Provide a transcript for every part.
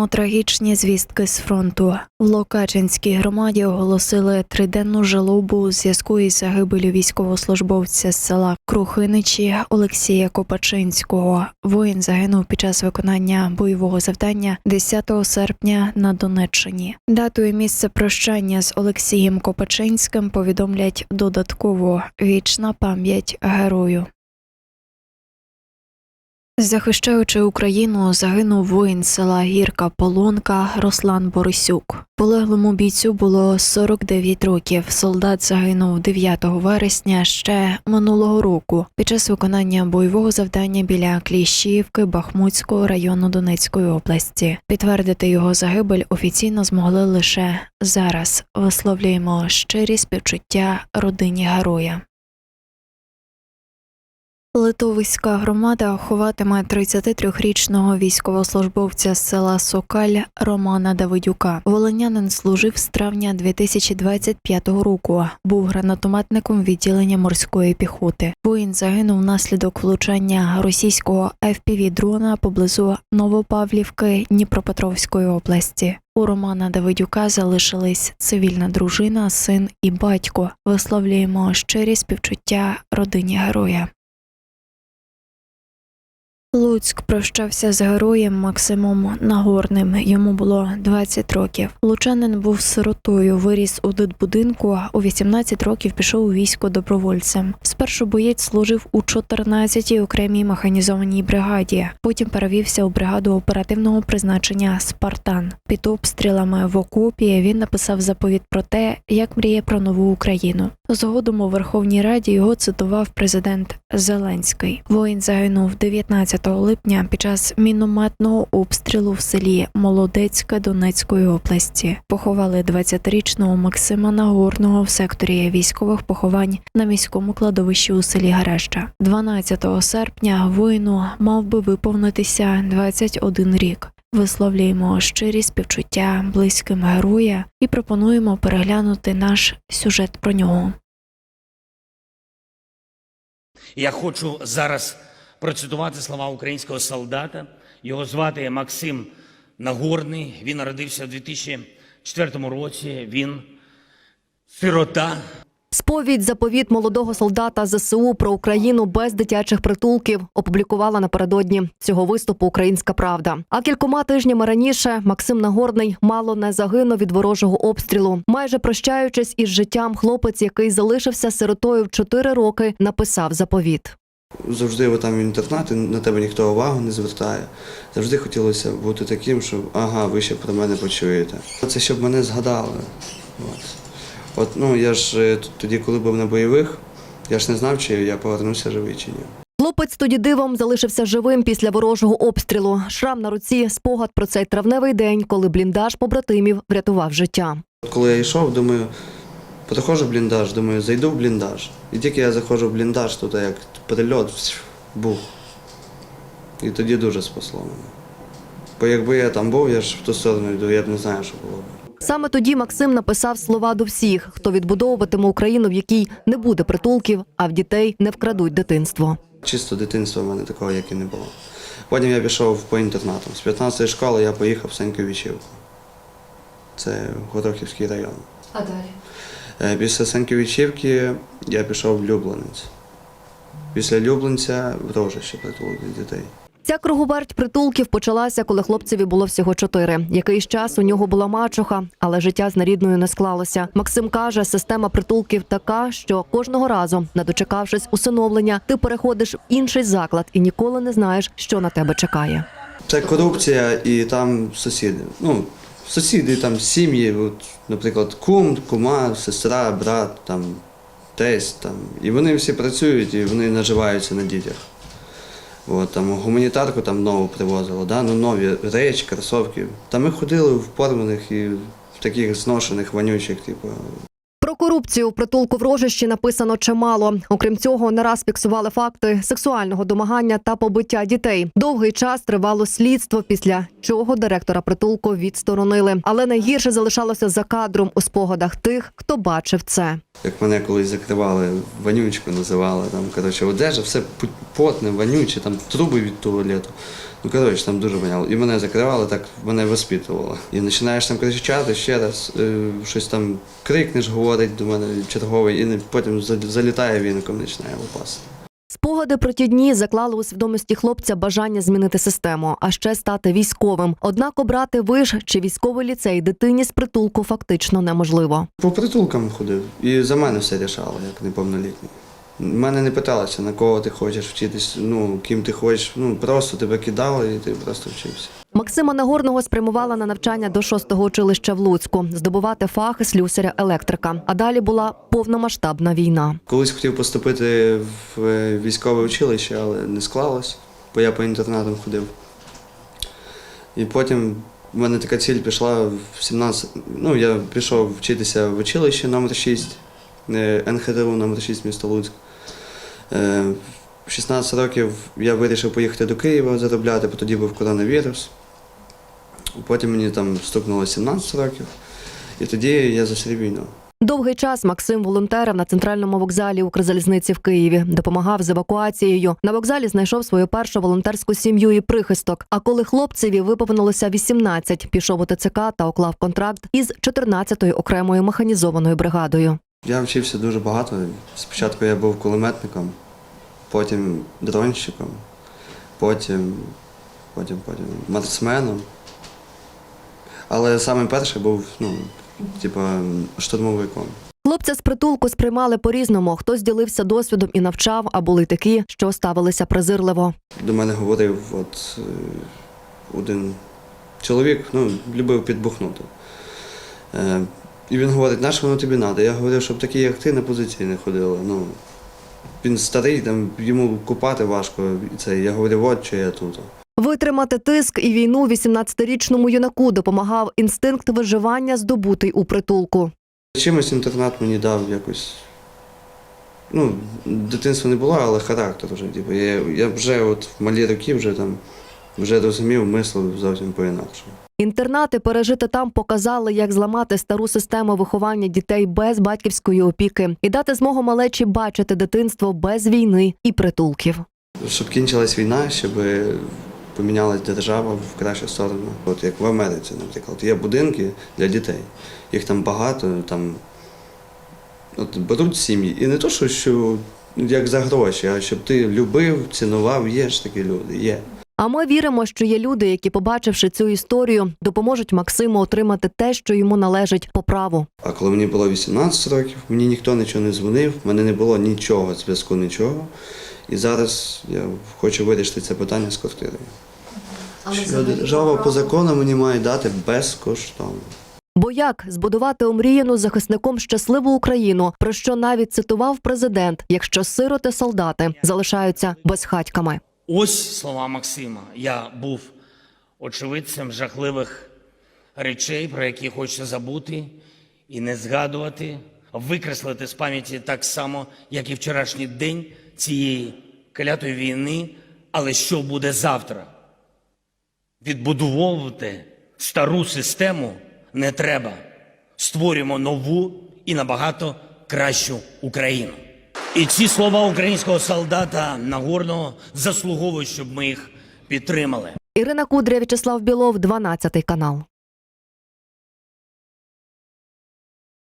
Маємо трагічні звістки з фронту. В Локачинській громаді оголосили триденну жалобу у зв'язку із загибелю військовослужбовця з села Крухиничі Олексія Копачинського. Воїн загинув під час виконання бойового завдання 10 серпня на Донеччині. Дату і місце прощання з Олексієм Копачинським повідомлять додатково вічна пам'ять герою. Захищаючи Україну, загинув воїн села Гірка Полонка Руслан Борисюк. Полеглому бійцю було 49 років. Солдат загинув 9 вересня ще минулого року під час виконання бойового завдання біля Кліщівки Бахмутського району Донецької області. Підтвердити його загибель офіційно змогли лише зараз. Висловлюємо щирі співчуття родині героя. Литовиська громада ховатиме 33-річного військовослужбовця з села Сокаль Романа Давидюка. Волинянин служив з травня 2025 року. Був гранатометником відділення морської піхоти. Воїн загинув внаслідок влучання російського fpv дрона поблизу Новопавлівки Дніпропетровської області. У Романа Давидюка залишились цивільна дружина, син і батько. Висловлюємо щирі співчуття родині героя. Луцьк прощався з героєм Максимом Нагорним. Йому було 20 років. Лучанин був сиротою, виріс у дитбудинку, у 18 років пішов у військо добровольцем. Спершу боєць служив у 14-й окремій механізованій бригаді. Потім перевівся у бригаду оперативного призначення Спартан. Під обстрілами в окопі він написав заповіт про те, як мріє про нову Україну. Згодом у Верховній Раді його цитував президент Зеленський. Воїн загинув 19 липня під час мінометного обстрілу в селі Молодецьке Донецької області. Поховали 20-річного Максима Нагорного в секторі військових поховань на міському кладовищі у селі Гареща. 12 серпня воїну мав би виповнитися 21 рік. Висловлюємо щирі співчуття близьким героя і пропонуємо переглянути наш сюжет про нього. Я хочу зараз процитувати слова українського солдата. Його звати Максим Нагорний. Він народився у 2004 році. Він сирота. Сповідь заповіт молодого солдата ЗСУ про Україну без дитячих притулків опублікувала напередодні цього виступу Українська Правда. А кількома тижнями раніше Максим Нагорний мало не загинув від ворожого обстрілу. Майже прощаючись із життям, хлопець, який залишився сиротою в 4 роки, написав заповіт. Завжди ви там в інтернаті, на тебе ніхто увагу не звертає. Завжди хотілося бути таким, що ага, ви ще про мене почуєте. Це щоб мене згадали. От. От, ну, я ж е, тоді, коли був на бойових, я ж не знав, чи я повернуся живий чи ні. Хлопець тоді дивом залишився живим після ворожого обстрілу. Шрам на руці спогад про цей травневий день, коли бліндаж побратимів врятував життя. От коли я йшов, думаю, підходжу в бліндаж, думаю, зайду в бліндаж. І тільки я заходжу в бліндаж, тут як прильот бух. І тоді дуже спасло мене. Бо якби я там був, я ж в ту сторону йду, я б не знаю, що було б. Саме тоді Максим написав слова до всіх, хто відбудовуватиме Україну, в якій не буде притулків, а в дітей не вкрадуть дитинство. Чисто дитинства в мене такого, як і не було. Потім я пішов по інтернатам. З 15-ї школи я поїхав в Сеньківічівку. Це Горохівський район. А далі Після Сеньківічівки я пішов в Люблинець. Після Люблинця в Рожище притулок для дітей. ця круговерть притулків почалася, коли хлопцеві було всього чотири. Якийсь час у нього була мачуха, але життя з нарідною не склалося. Максим каже, система притулків така, що кожного разу, не дочекавшись усиновлення, ти переходиш в інший заклад і ніколи не знаєш, що на тебе чекає. Це корупція і там сусіди. Ну, сусіди, там сім'ї, от, наприклад, кум, кума, сестра, брат, там, тесть. Там. І вони всі працюють і вони наживаються на дітях. От, там, гуманітарку там нову привозили, да? ну, нові речі, кросовки. Та ми ходили в порваних і в таких зношених, вонючих, типу, корупцію у притулку в Рожищі написано чимало. Окрім цього, не раз фіксували факти сексуального домагання та побиття дітей. Довгий час тривало слідство, після чого директора притулку відсторонили. Але найгірше залишалося за кадром у спогадах тих, хто бачив це. Як мене колись закривали, вонючку називали, там, коротше, одежа, все потне, вонюче, там труби від туалету. Ну, коротше, там дуже воняло. І мене закривали, так мене воспитувало. І починаєш там кричати ще раз, е, щось там крикнеш, говорить до мене черговий, і не- потім за- залітає віником, починає лупасити. Спогади про ті дні заклали у свідомості хлопця бажання змінити систему, а ще стати військовим. Однак обрати виш чи військовий ліцей дитині з притулку фактично неможливо. По притулкам ходив. І за мене все рішало, як неповнолітній. Мене не питалося, на кого ти хочеш вчитись, ну, ким ти хочеш. Ну, просто тебе кидали і ти просто вчився. Максима Нагорного спрямувала на навчання до шостого училища в Луцьку, здобувати фах слюсаря електрика. А далі була повномасштабна війна. Колись хотів поступити в е, військове училище, але не склалось, бо я по інтернатам ходив. І потім в мене така ціль пішла в 17. Ну, я пішов вчитися в училище номер 6, е, НХТУ номер 6 місто Луцьк. Е, В 16 років я вирішив поїхати до Києва заробляти, бо тоді був коронавірус. Потім мені там стукнуло 17 років, і тоді я засрів війну. Довгий час Максим волонтерив на центральному вокзалі Укрзалізниці в Києві, допомагав з евакуацією. На вокзалі знайшов свою першу волонтерську сім'ю і прихисток. А коли хлопцеві виповнилося 18, пішов у ТЦК та уклав контракт із 14-ю окремою механізованою бригадою. Я вчився дуже багато. Спочатку я був кулеметником, потім дронщиком, потім, потім, потім марсменом. Але саме перше був, ну, типа, штурмовиком. Хлопця з притулку сприймали по-різному. Хтось ділився досвідом і навчав, а були такі, що ставилися презирливо. До мене говорив от, е, один чоловік, ну, любив підбухнути. Е, і він говорить, на що воно тобі треба? Я говорив, щоб такі, як ти, на позиції не ходили. Ну, він старий, там, йому купати важко. Це, я говорив, от що я тут. Витримати тиск і війну 18-річному юнаку допомагав інстинкт виживання, здобутий у притулку. Чимось інтернат мені дав якось. Ну, дитинства не було, але характер вже. Типу, я, я вже от в малі роки вже там вже розумів, мислив зовсім по-інакшому. Інтернати пережити там показали, як зламати стару систему виховання дітей без батьківської опіки і дати змогу малечі бачити дитинство без війни і притулків. Щоб кінчилась війна, щоб помінялась держава в кращу сторону. От як в Америці, наприклад, є будинки для дітей. Їх там багато, там от беруть сім'ї. І не то, що, що як за гроші, а щоб ти любив, цінував, є ж такі люди, є. А ми віримо, що є люди, які, побачивши цю історію, допоможуть Максиму отримати те, що йому належить по праву. А коли мені було 18 років, мені ніхто нічого не дзвонив, в мене не було нічого, зв'язку, нічого. І зараз я хочу вирішити це питання з квартирою. Що держава по закону мені має дати безкоштовно. Бо як збудувати омріяну захисником щасливу Україну, про що навіть цитував президент, якщо сироти солдати залишаються безхатьками. Ось слова Максима. Я був очевидцем жахливих речей, про які хочеться забути і не згадувати, викреслити з пам'яті так само, як і вчорашній день цієї клятої війни. Але що буде завтра? Відбудовувати стару систему не треба. Створюємо нову і набагато кращу Україну. І ці слова українського солдата Нагорного заслуговують, щоб ми їх підтримали. Ірина Кудря, В'ячеслав Білов, 12 канал.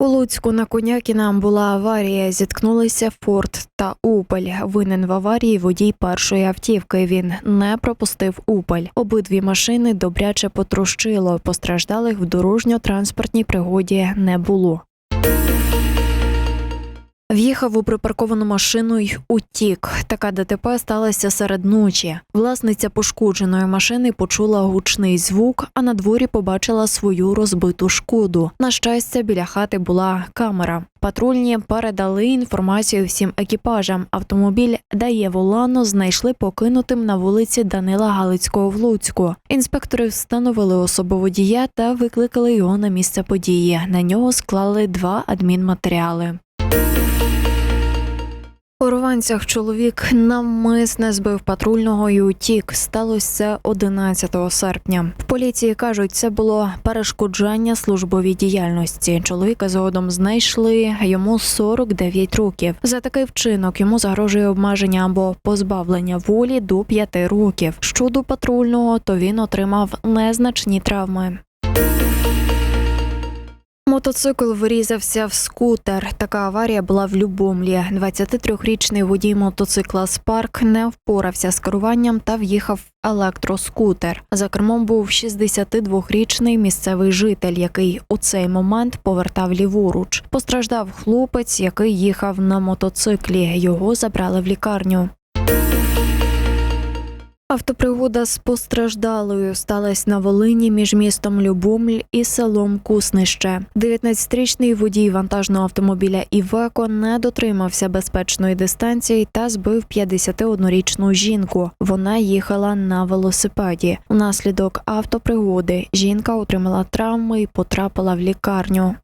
У Луцьку на Конякіна була аварія. Зіткнулися Форд та Упель. Винен в аварії водій першої автівки. Він не пропустив Упель. Обидві машини добряче потрощило. Постраждалих в дорожньо-транспортній пригоді не було. В'їхав у припарковану машину й утік. Така ДТП сталася серед ночі. Власниця пошкодженої машини почула гучний звук, а на дворі побачила свою розбиту шкоду. На щастя, біля хати була камера. Патрульні передали інформацію всім екіпажам. Автомобіль дає Волано знайшли покинутим на вулиці Данила Галицького в Луцьку. Інспектори встановили особу водія та викликали його на місце події. На нього склали два адмінматеріали. У Рованцях чоловік навмисне збив патрульного і утік. Сталося це 11 серпня. В поліції кажуть, це було перешкоджання службовій діяльності. Чоловіка згодом знайшли. Йому 49 років. За такий вчинок йому загрожує обмеження або позбавлення волі до 5 років. Щодо патрульного, то він отримав незначні травми. Мотоцикл вирізався в скутер. Така аварія була в Любомлі. 23-річний водій мотоцикла Спарк не впорався з керуванням та в'їхав в електроскутер. За кермом був 62-річний місцевий житель, який у цей момент повертав ліворуч. Постраждав хлопець, який їхав на мотоциклі. Його забрали в лікарню. Автопригода з постраждалою сталася на Волині між містом Любомль і селом Куснище. 19-річний водій вантажного автомобіля Івеко не дотримався безпечної дистанції та збив 51-річну жінку. Вона їхала на велосипеді. Унаслідок автопригоди жінка отримала травми і потрапила в лікарню.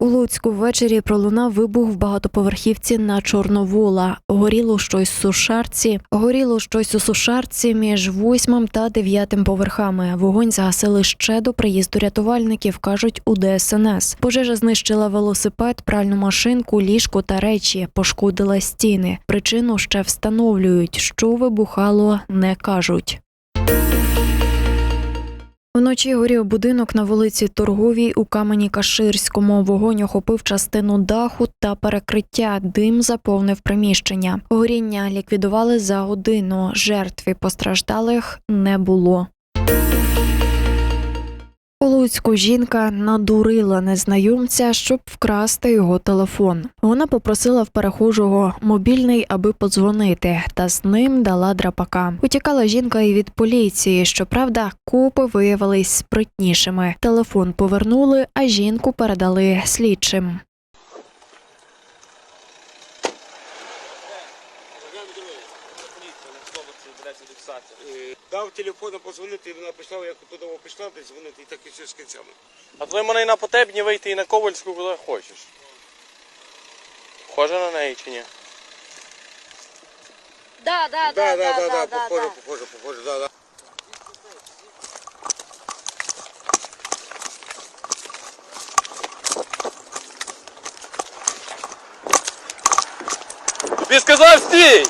У Луцьку ввечері пролунав вибух в багатоповерхівці на Чорновола. Горіло щось у сушарці. Горіло щось у сушарці між восьмим та дев'ятим поверхами. Вогонь загасили ще до приїзду рятувальників, кажуть у ДСНС. Пожежа знищила велосипед, пральну машинку, ліжко та речі, пошкодила стіни. Причину ще встановлюють. Що вибухало, не кажуть. Вночі горів будинок на вулиці Торговій у камені Каширському. Вогонь охопив частину даху та перекриття. Дим заповнив приміщення. Горіння ліквідували за годину. Жертв і постраждалих не було. У Луцьку жінка надурила незнайомця, щоб вкрасти його телефон. Вона попросила в перехожого мобільний, аби подзвонити, та з ним дала драпака. Утікала жінка і від поліції. Щоправда, копи виявились спритнішими. Телефон повернули, а жінку передали слідчим. Дав телефон позвонити, вона пішла, як туди пішла, десь дзвонити, і так і все з кінцями. А то мене і на Потебні вийти, і на Ковальську, куди хочеш. Схоже на неї чи ні? Да, да, Да, да, да, да, да, да, похоже, да. похоже, похоже, да, да. Тобі сказав стій!